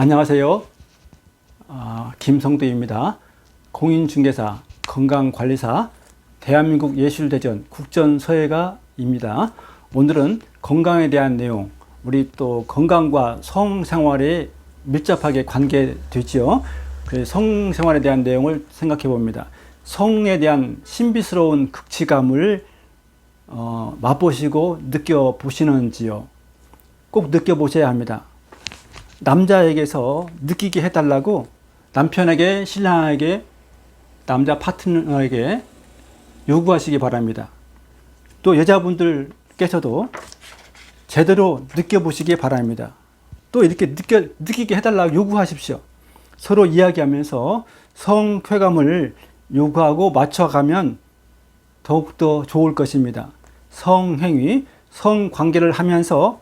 안녕하세요. 아, 김성도입니다. 공인중개사, 건강관리사, 대한민국 예술대전 국전서예가입니다. 오늘은 건강에 대한 내용, 우리 또 건강과 성생활에 밀접하게. 그래서 성생활에 대한 내용을 생각해 봅니다. 성에 대한 신비스러운 극치감을 어, 맛보시고 느껴보시는지요? 꼭 느껴보셔야 합니다. 남자에게서 느끼게 해달라고 남편에게, 신랑에게, 남자 파트너에게 요구하시기 바랍니다. 또 여자분들께서도 제대로 느껴보시기 바랍니다. 또 이렇게 느껴, 느끼게 해달라고 요구하십시오. 서로 이야기하면서 성쾌감을 요구하고 맞춰가면 더욱더 좋을 것입니다. 성행위, 성관계를 하면서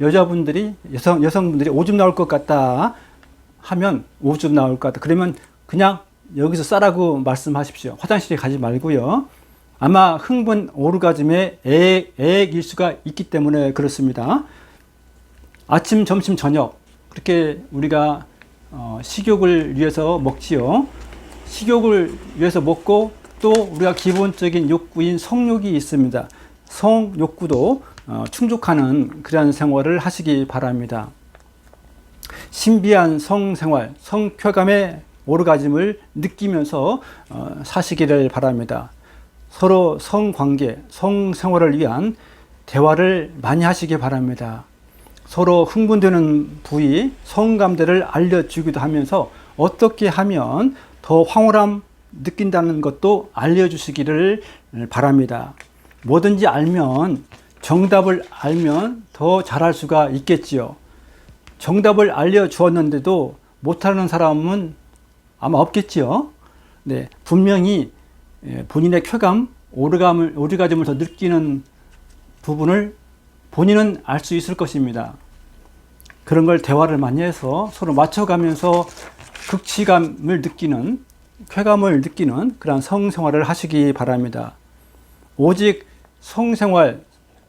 여자분들이 여성 여성분들이 오줌 나올 것 같다 하면 오줌 나올 것 같다. 그러면 그냥 여기서 싸라고 말씀하십시오. 화장실에 가지 말고요. 아마 흥분 오르가즘의 애액, 애액일 수가 있기 때문에 그렇습니다. 아침, 점심, 저녁 그렇게 우리가 어, 식욕을 위해서 먹지요. 식욕을 위해서 먹고 또 우리가 기본적인 욕구인 성욕이 있습니다. 성욕구도 어, 충족하는 그러한 생활을 하시기 바랍니다. 신비한 성생활, 성쾌감의 오르가즘을 느끼면서 어, 사시기를 바랍니다. 서로 성관계, 성생활을 위한 대화를 많이 하시기 바랍니다. 서로 흥분되는 부위, 성감대를 알려주기도 하면서 어떻게 하면 더 황홀함 느낀다는 것도 알려주시기를 바랍니다. 뭐든지 알면 정답을 알면 더 잘할 수가 있겠지요. 정답을 알려주었는데도 못하는 사람은 아마 없겠지요. 네, 분명히 예, 본인의 쾌감, 오르감을, 오르가즘을 더 느끼는 부분을 본인은 알 수 있을 것입니다. 그런 걸 대화를 많이 해서 서로 맞춰가면서 극치감을 느끼는, 쾌감을 느끼는 그런 성생활을 하시기 바랍니다. 오직 성생활,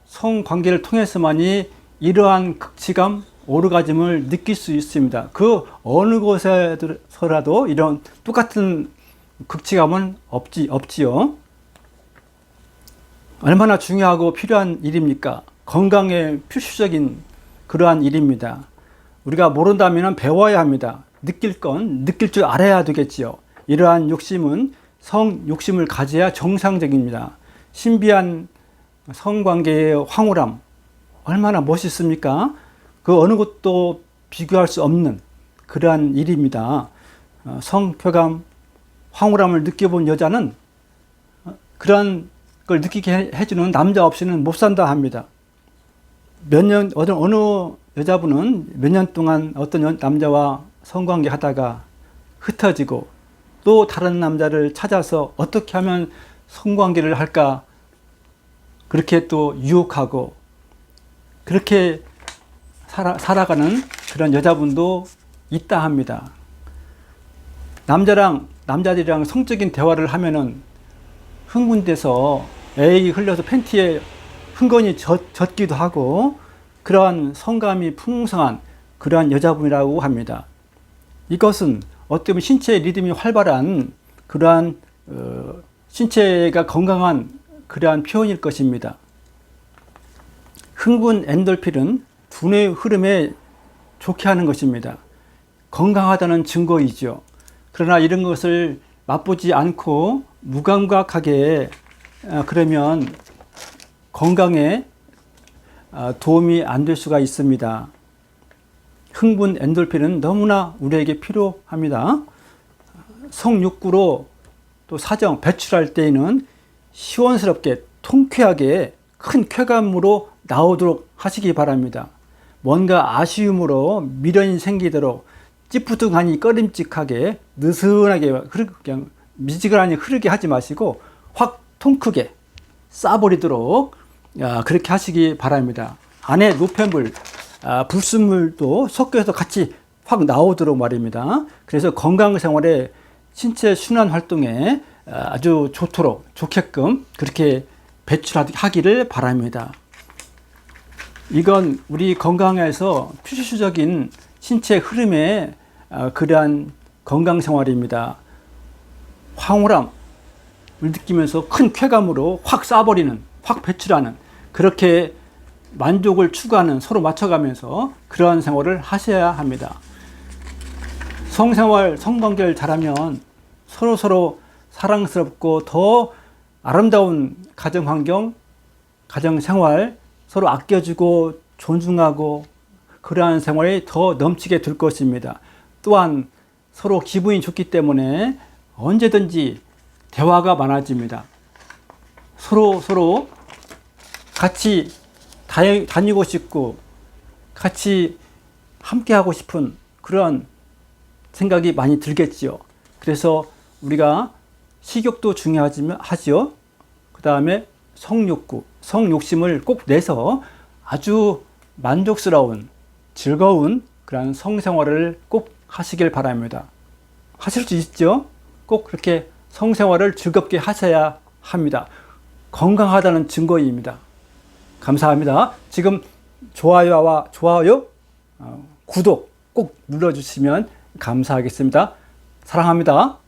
성관계를 통해서만이 이러한 극치감, 오르가즘을 느낄 수 있습니다. 그 어느 곳에서라도 이런 똑같은 극치감은 없지, 없지요. 얼마나 중요하고 필요한 일입니까? 건강에 필수적인 그러한 일입니다. 우리가 모른다면 배워야 합니다. 느낄 건 느낄 줄 알아야 되겠지요. 이러한 욕심은 성 욕심을 가져야 정상적입니다. 신비한 성관계의 황홀함 얼마나 멋있습니까? 그 어느 것도 비교할 수 없는 그러한 일입니다. 어, 성표감, 황홀함을 느껴본 여자는 어, 그러한 걸 느끼게 해주는 남자 없이는 못 산다 합니다. 몇 년, 어느, 어느 여자분은 몇 년 동안 어떤 남자와 성관계 하다가 흩어지고 또 다른 남자를 찾아서 어떻게 하면 성관계를 할까 그렇게 또 유혹하고 그렇게 살아, 살아가는 그런 여자분도 있다 합니다. 남자랑 남자들이랑 성적인 대화를 하면은 흥분돼서 에이 흘려서 팬티에 흥건히 젖, 젖기도 하고 그러한 성감이 풍성한 그러한 여자분이라고 합니다. 이것은 어떻게 보면 신체의 리듬이 활발한 그러한 어, 신체가 건강한 그러한 표현일 것입니다. 흥분 엔돌핀은 두뇌 흐름에 좋게 하는 것입니다. 건강하다는 증거이죠. 그러나 이런 것을 맛보지 않고 무감각하게 아, 그러면 건강에 아, 도움이 안 될 수가 있습니다. 흥분 엔돌핀은 너무나 우리에게 필요합니다. 성욕구로 또 사정 배출할 때에는 시원스럽게 통쾌하게 큰 쾌감으로 나오도록 하시기 바랍니다. 뭔가 아쉬움으로 미련이 생기도록 찌푸둥하니 꺼림직하게 느슨하게 그냥 미지근하니 흐르게 하지 마시고 확 통크게 싸버리도록 그렇게 하시기 바랍니다. 안에 노폐물, 아, 불순물도 섞여서 같이 확 나오도록 말입니다. 그래서 건강 생활에 신체 순환 활동에 아주 좋도록 좋게끔 그렇게 배출하기를 바랍니다. 이건 우리 건강에서 필수적인 신체 흐름에 어, 그러한 건강 생활입니다. 황홀함을 느끼면서 큰 쾌감으로 확 쏴버리는, 확 배출하는 그렇게 만족을 추구하는 서로 맞춰가면서 그러한 생활을 하셔야 합니다. 성생활, 성관계를 잘하면 서로 서로 사랑스럽고 더 아름다운 가정 환경, 가정 생활 서로 아껴주고 존중하고 그러한 생활이 더 넘치게 될 것입니다. 또한 서로 기분이 좋기 때문에 언제든지 대화가 많아집니다. 서로 서로 같이 다니- 다니고 싶고 같이 함께 하고 싶은 그런 생각이 많이 들겠지요. 그래서 우리가 식욕도 중요하지만 하지요. 그 다음에 성욕구, 성욕심을 꼭 내서 아주 만족스러운 즐거운 그런 성생활을 꼭 하시길 바랍니다. 하실 수 있죠? 꼭 그렇게 성생활을 즐겁게 하셔야 합니다. 건강하다는 증거입니다. 감사합니다. 지금 좋아요와 좋아요, 어, 구독 꼭 눌러주시면 감사하겠습니다. 사랑합니다.